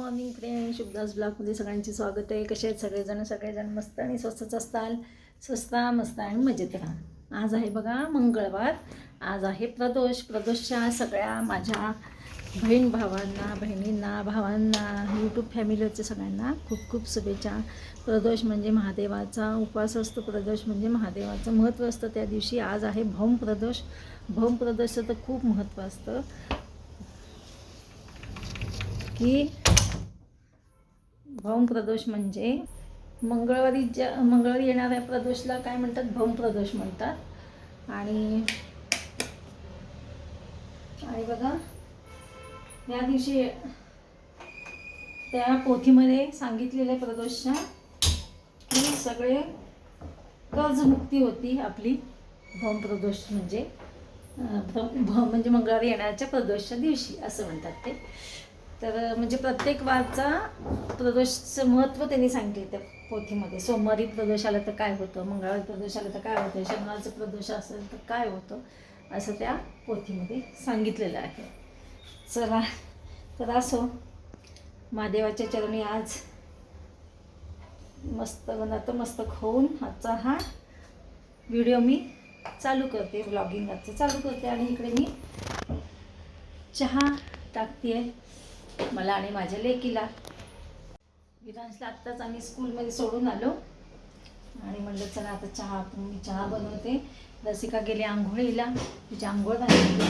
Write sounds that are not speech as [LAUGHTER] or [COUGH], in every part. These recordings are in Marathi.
मॉर्निंग फ्रेंड शुभदास ब्लॉगमध्ये सगळ्यांचे स्वागत आहे. कसे आहेत सगळेजण? सगळेजण मस्त आणि स्वस्तच असताल? स्वस्त मस्त आणि मजेत राहा. आज आहे बघा मंगळवार. आज आहे प्रदोष. प्रदोषच्या सगळ्या माझ्या बहीण भावांना बहिणींना भावांना यूट्यूब फॅमिलीवरच्या सगळ्यांना खूप खूप शुभेच्छा. प्रदोष म्हणजे महादेवाचा उपवास असतो. प्रदोष म्हणजे महादेवाचं महत्त्व असतं. त्या दिवशी आज आहे भौम प्रदोष. भौम प्रदोषचं तर खूप महत्त्व असतं. की भौम प्रदोष म्हणजे मंगळवारी ज्या मंगळवारी येणाऱ्या प्रदोषला काय म्हणतात? भौम प्रदोष म्हणतात. आणि आणि बघा या दिवशी त्या पोथीमध्ये सांगितलेल्या प्रदोषच्या की सगळे कर्जमुक्ती होती आपली भौम प्रदोष म्हणजे अं, म्हणजे मंगळवारी येण्याच्या प्रदोषच्या दिवशी असं म्हणतात ते. तर म्हणजे प्रत्येक वारचा प्रदोषचं महत्त्व त्यांनी सांगितले त्या पोथीमध्ये. सोमवारी प्रदोष आला तर काय होतं? मंगळवारी प्रदोष आला तर काय होतं? शनिवारचं प्रदोष असेल तर काय होतं? असं त्या पोथीमध्ये सांगितलेलं आहे. चला तर असो. महादेवाच्या चरणी आज मस्त मनात मस्त खाऊन आजचा हा व्हिडिओ मी चालू करते ब्लॉगिंग आजचं चालू करते. आणि इकडे मी चहा टाकते मला आणि माझ्या लेकीला. विरांशला आत्ताच आम्ही स्कूलमध्ये सोडून आलो. आणि म्हणलं चला आता चहा मी चहा बनवते. रसिका गेली आंघोळीला. तिची आंघोळ घालते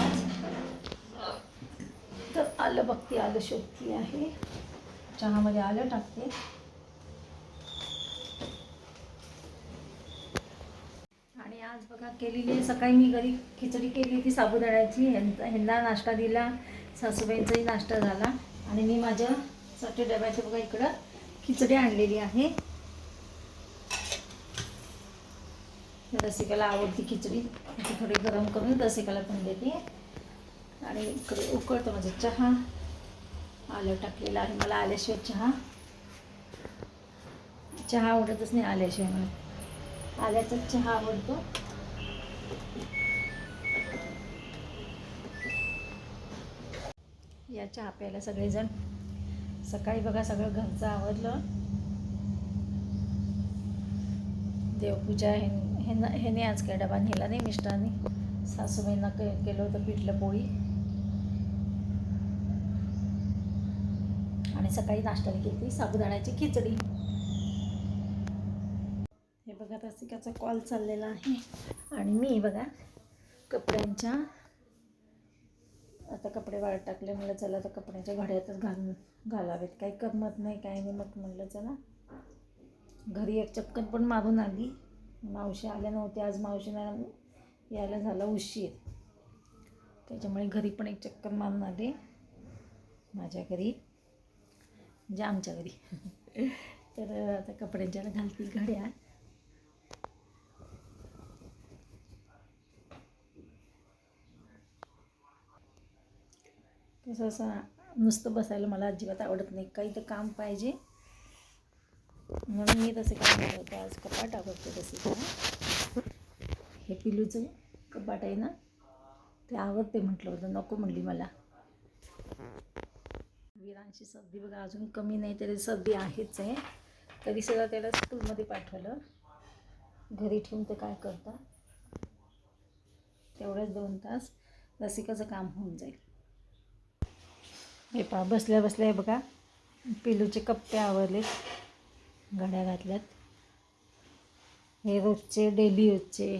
तर आलं बघते आलं शोधती आहे. चहामध्ये आलं टाकते. आणि आज बघा केलेली आहे सकाळी मी घरी खिचडी केली होती साबुदाण्याची. ह्यांचा ह्यांना नाश्ता दिला. सासूबाईंचाही नाश्ता झाला. आणि मी माझ्यासाठी डब्याच्या बघा इकडं खिचडी आणलेली आहे. रसिकाला आवडती खिचडी. ती थोडी गरम करून रसिकाला पण देते. आणि इकडे उकळतो माझं चहा. आलं टाकलेलं आहे. मला आल्याशिवाय चहा. चहा आवडतच नाही आल्याशिवाय मला. आल्याचाच चहा आवडतो. या चहा प्यायला सगळेजण. सकाळी बघा सगळं घरचं आवडलं देवपूजा हे ह्यांना ह्याने आज काय डबा नेला नाही मिस्टरांनी. सासूबाईंना के केलं होतं पिठलं पोळी. आणि सकाळी नाश्त्याला केली साबुदाण्याची खिचडी. हे बघा रसिकाचा कॉल चाललेला आहे. आणि मी बघा कपड्यांच्या आता कपडे वाळत टाकले म्हणलं चला आता कपड्याच्या घड्यातच घालून घालावेत. काही करमत नाही काही नाही. मग म्हणलं चला. घरी एक चक्कर पण मारून आली. मावशी आल्या नव्हत्या. आज मावशीला यायला झाला उशीर. त्याच्यामुळे घरी पण एक चक्कर मारून आले. माझ्या घरी. म्हणजे आमच्या घरी. [LAUGHS] तर आता कपड्यांच्याला घालतील घड्या तसं असं नुसतं बसायला मला अजिबात आवडत नाही. काही तर काम पाहिजे. म्हणून मी तसे काम करतो आज कपाट आवडते तसे हे पिलूचं कपाट आहे ना ते आवडते म्हटलं होतं. नको म्हणली मला. वीरांची सर्दी बघा अजून कमी नाही तरी सर्दी आहेच आहे. तरी सुद्धा त्याला स्कूलमध्ये पाठवलं. घरी ठेवून ते काय करता तेवढेच दोन तास लसिकाचं काम होऊन जाईल. हे पहा बसल्या बसल्या हे बघा पिलूचे कप्पे आवरले घड्या घातल्यात. हे रोजचे डेली यूजचे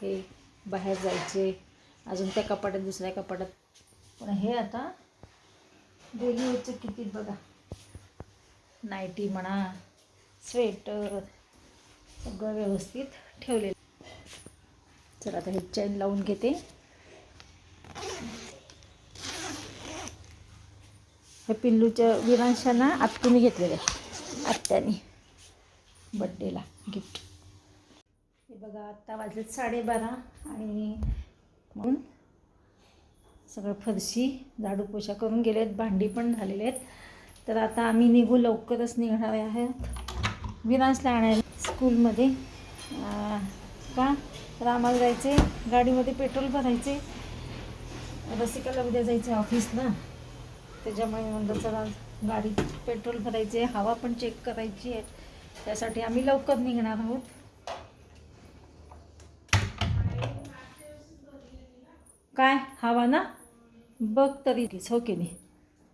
हे बाहेर जायचे अजून त्या कपाटात दुसऱ्या कपाटात. पण हे आता डेली यूजचे किती बघा. नाईटी म्हणा स्वेटर सगळं व्यवस्थित ठेवलेलं. चला आता हे चैन लावून घेते. हे पिल्लूच्या विरांशांना आत्तूने घेतलेले आत्याने बड्डेला गिफ्ट हे बघा आत्ता वाजलेत साडेबारा आणि म्हणून सगळं फरशी झाडू पोछा करून गेले आहेत भांडी पण झालेले आहेत. तर आता आम्ही निघू लवकरच निघणार आहेत विरांशला आणायला स्कूलमध्ये. का? तर आम्हाला जायचे गाडीमध्ये पेट्रोल भरायचे रसिकाला उद्या जायचं ऑफिसला. त्याच्यामुळे म्हणलं चला गाडीत पेट्रोल भरायचे हवा पण चेक करायची आहे. त्यासाठी आम्ही लवकर निघणार आहोत. काय? हवा ना? बघ तरी. हो की नाही?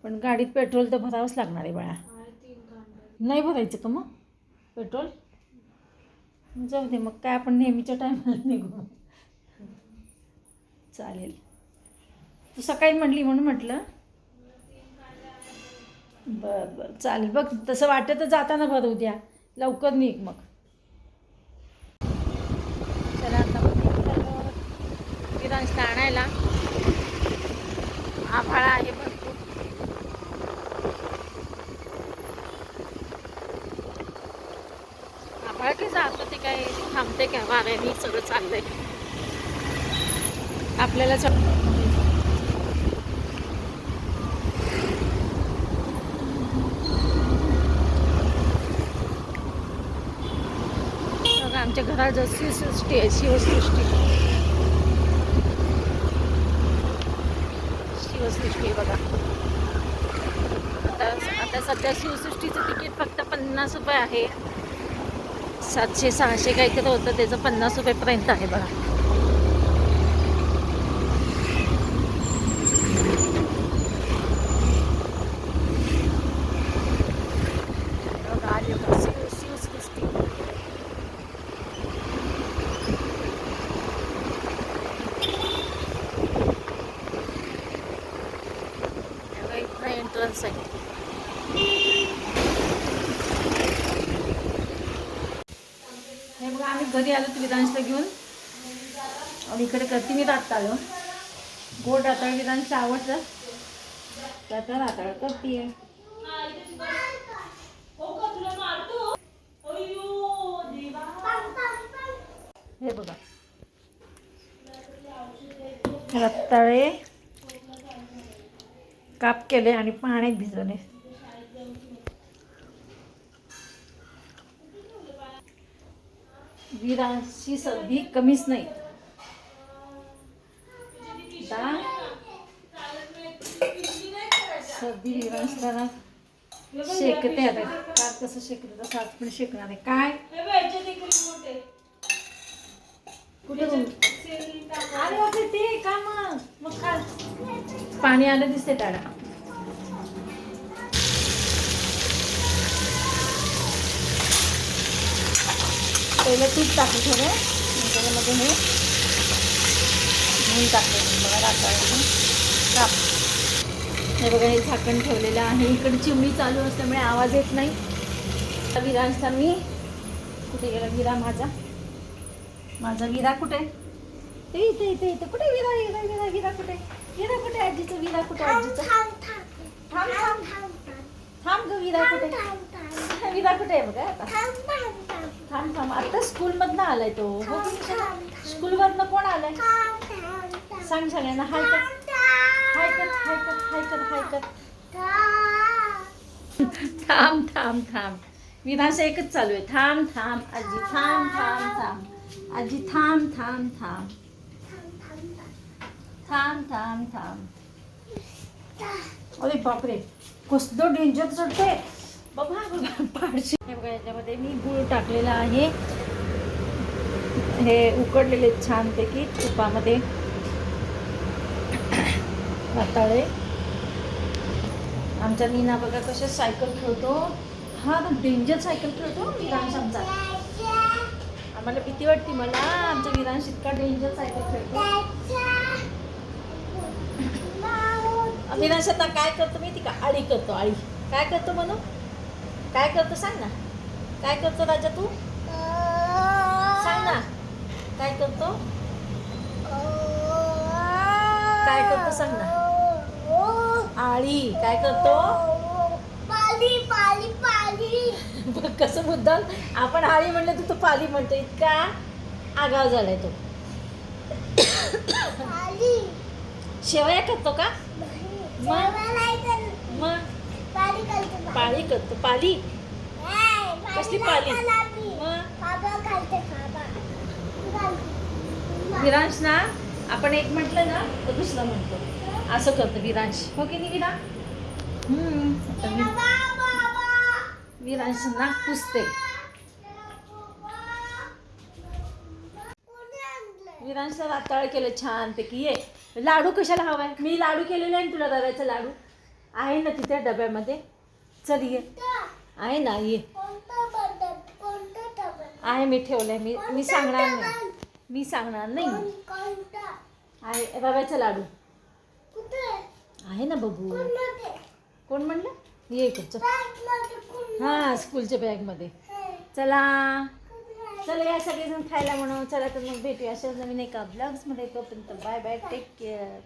पण गाडीत पेट्रोल तर भरावंच लागणार आहे बाळा. नाही भरायचं का मग? पेट्रोल? जाऊ दे मग काय आपण नेहमीच्या टायमाला निघू. चालेल. तू सकाळी म्हणली म्हणून म्हटलं. बरं बरं. चालेल. बघ तसं वाटतं तर जाताना भरवू द्या लवकर निघ मग. चला आता विरांशला आणायला. आभाळा आहे भरपूर. आभाळ की जातं ते काय थांबते काय? वाऱ्याने सगळं चाललंय. आपल्याला आमच्या घरात जशी सृष्टी आहे शिवसृष्टी. शिवसृष्टी आहे बघा. आता आता सध्या शिवसृष्टीचं तिकीट फक्त पन्नास रुपये आहे. सातशे सहाशे काहीतरी होतं त्याचं पन्नास रुपयेपर्यंत आहे बघा. बघा, आली बघा, शिव शिवसृष्टी बघा, इथं एंट्रन्स आहे हे बघा आम्ही घरी आलो विधांशला घेऊन. आणि इकडे करते मी रात आलो. गोड राताळ विधांश आवडतं त्याचा राताळ करते हे बघा. रताळे काप केले आणि पाण्यात भिजवले. विराची सर्दी कमीच नाही. सर्दी विरांशला शेकते आता. का कसं शेकलं तसं आज पण शेकणार आहे. काय? कुठे? अरे ते का मग मग काय पाणी आलं दिसते त्याला. पहिलं तूप टाकू थोडं मग त्याच्यामध्ये हे घेऊन टाकलं बघा राताळ्याचं हे बघा हे झाकण ठेवलेलं आहे. इकडे चिमणी चालू असल्यामुळे आवाज येत नाही. आता विरांशला मी कुठे गेला? विरा माझा. माझा विरा कुठे? ते इथे इथे इथे कुठे विरा विरा विरा विरा कुठे विरा कुठे आजीचं विरा कुठे आजीचं थांब थांब थांब ग विरा कुठे विरा कुठे आहे बघा आता थांब थांब आता स्कूलमधनं आलाय तो हो स्कूलमधनं कोण आलाय सांग सगळ्यांना हाय कर हाय कर हाय कर हाय कर हाय कर थांब थांब थांब विधास एकच चालू आहे थांब थांब आजी थांब थांब थांब आजी थांब थांब थांब थांब थांब थांब. अरे बापरे कसलं डेंजर चढते बघा बघा पाडशी. हे बघा याच्यामध्ये मी गूळ टाकलेला आहे. हे उकडलेले छानपैकी तुपामध्ये. वाताळे आमच्या मीना बघा कशा सायकल खेळतो. हा ना डेंजर सायकल खेळतो विरांश आमचा आम्हाला भीती वाटते मला. आमच्या विरांश इतका डेंजर सायकल खेळतो. विरांश आता काय करतो माहिती का? आळी करतो आळी काय करतो म्हणू काय करतो सांग ना. काय करतो राजा तू? सांग ना. काय करतो? काय करतो सांग ना. आळी काय करतो? पाली पाली पाली. [LAUGHS] कसं मुद्दाम. आपण आळी म्हणलं तर तो पाली म्हणतो. इतका आगाव झालाय तो. शेवया करतो का? मग पाळी करतो पाली कसली पाली मग विरांश ना आपण एक म्हटलं ना तर दुसरं म्हणतो. असं करतो विरांश. हो की नाही विरा विरांश. नाक पुसते विरांशला राताळ केलं छान पैकी ये. लाडू कशाला हवाय? मी लाडू केलेले आहे ना तुला रव्याचा लाडू. आहे ना तिथे डब्यामध्ये? चल ये. आहे ना ये. आहे मी ठेवलंय. मी मी सांगणार नाही. मी सांगणार नाही. आहे रव्याचा लाडू. आहे ना बघू कोण म्हणलं? ये इकडचं हां स्कूलच्या बॅगमध्ये. चला. चला या सगळेजण खायला म्हणून चला तर मग भेटूया अशाच नवीन एका ब्लॉग्समध्ये तोपर्यंत बाय बाय टेक केअर